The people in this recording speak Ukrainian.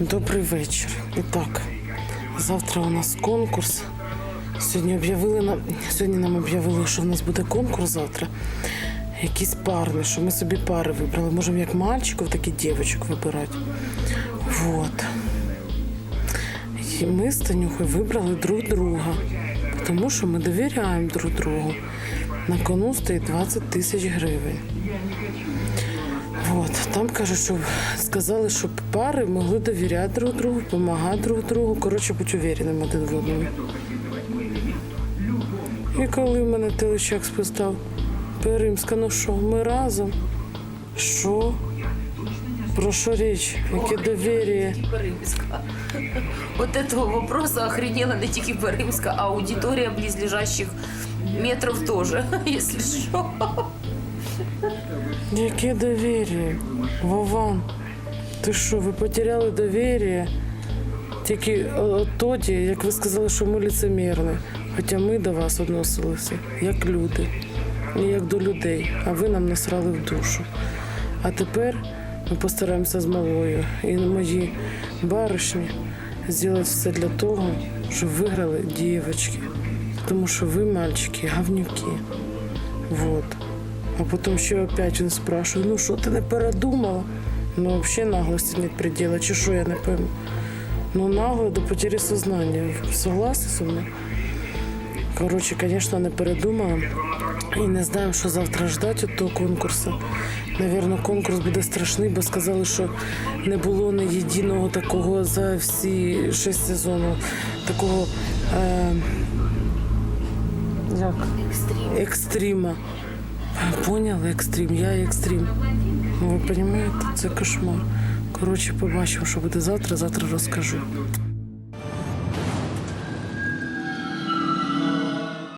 Добрий вечір. І так, завтра у нас конкурс. Сьогодні об'явили нам сьогодні нам об'явили, що в нас буде конкурс завтра. Якісь парні, що ми собі пари вибрали. Можемо як мальчиків, так і дівчинок вибирати. Вот. І ми з Танюхою вибрали друг друга, тому що ми довіряємо друг другу. На кону стоїть 20 тисяч гривень. Вот. Там кажуть, що сказали, щоб пари могли довіряти друг другу, допомагати друг другу. Коротше, будь увереним один в одному. І коли в мене телечак спитав, Перимська, ну що, ми разом? Що? Про що річ? Яке довір'я? От этого вопроса охренела не тільки Перимська, а аудиторія близлежащих метрів теж, якщо що. Яке довір'я? Вован, ти що, ви потеряли довір'я? Тільки тоді, як ви сказали, що ми лицемірні. Хоча ми до вас відносилися як люди, і як до людей, а ви нам насрали в душу. А тепер ми постараємося з малою і мої баришні зробити все для того, щоб виграли дівчатки. Тому що ви, мальчики, говнюки. Вот. А потом еще опять он спрашивает, ну что, ты не передумала? Ну, вообще наглости нет предела. Чи що, я не пойму. Ну, нагло до потери сознания. Согласны со мною? Коротше, звісно, не передумала. І не знаємо, що завтра ждати від того конкурсу. Навірно, конкурс буде страшний, бо сказали, що не було ні єдиного такого за всі шість сезонів. Такого. Е, як? Екстрім. Екстрима. Поняли, екстрим, я екстрім. Ну, ви розумієте, це кошмар. Коротше, побачимо, що буде завтра, завтра розкажу.